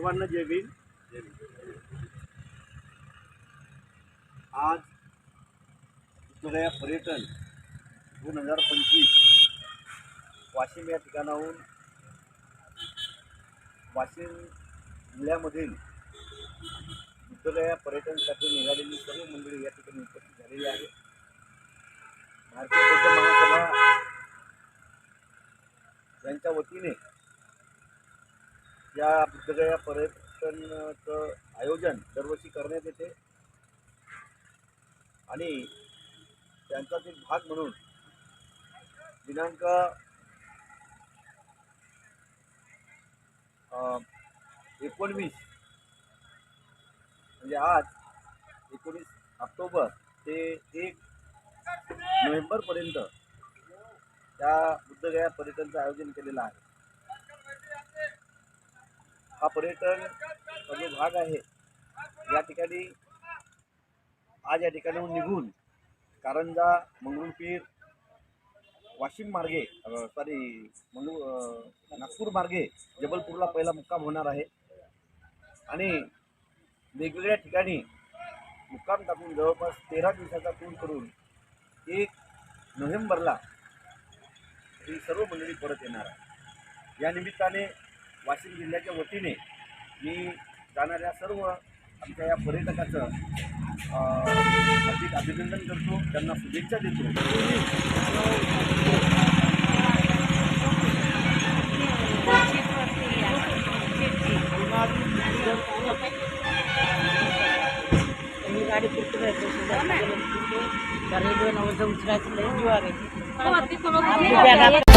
सर्वांना जय भीम. आज उत्तराया पर्यटन दोन हजार पंचवीस. वाशिम या ठिकाणाहून वाशिम जिल्ह्यामधील बुद्धगया पर्यटनसाठी निघालेली सर्व मंडळी या ठिकाणी उपस्थित झालेली आहे भारतीय बौद्ध महासभा यांच्या वतीने या बुद्धगया पर्यटनचं आयोजन दरवर्षी करण्यात येते. आणि त्यांचाच एक भाग म्हणून दिनांक एकोणवीस म्हणजे आज एकोणीस ऑक्टोबर ते एक नोव्हेंबरपर्यंत त्या बुद्धगया पर्यटनचं आयोजन केलेलं आहे. हा पर्यटन जो भाग आहे या ठिकाणी आज या ठिकाणाहून निघून कारंजा मंगरुळपीर वाशिम मार्गे सॉरी मंगळू नागपूर मार्गे जबलपूरला पहिला मुक्काम होणार आहे. आणि वेगवेगळ्या ठिकाणी मुक्काम टाकून जवळपास तेरा दिवसाचा टूर करून एक नोव्हेंबरला ही सर्व मंडळी परत येणार आहे या निमित्ताने वाशिम जिल्ह्याच्या वतीने मी जाणाऱ्या सर्व आमच्या या पर्यटकाचं अ, हार्दिक अभिनंदन करतो. त्यांना शुभेच्छा देतो. मी गाडी कुठे जायचं कारण उचलायचं लई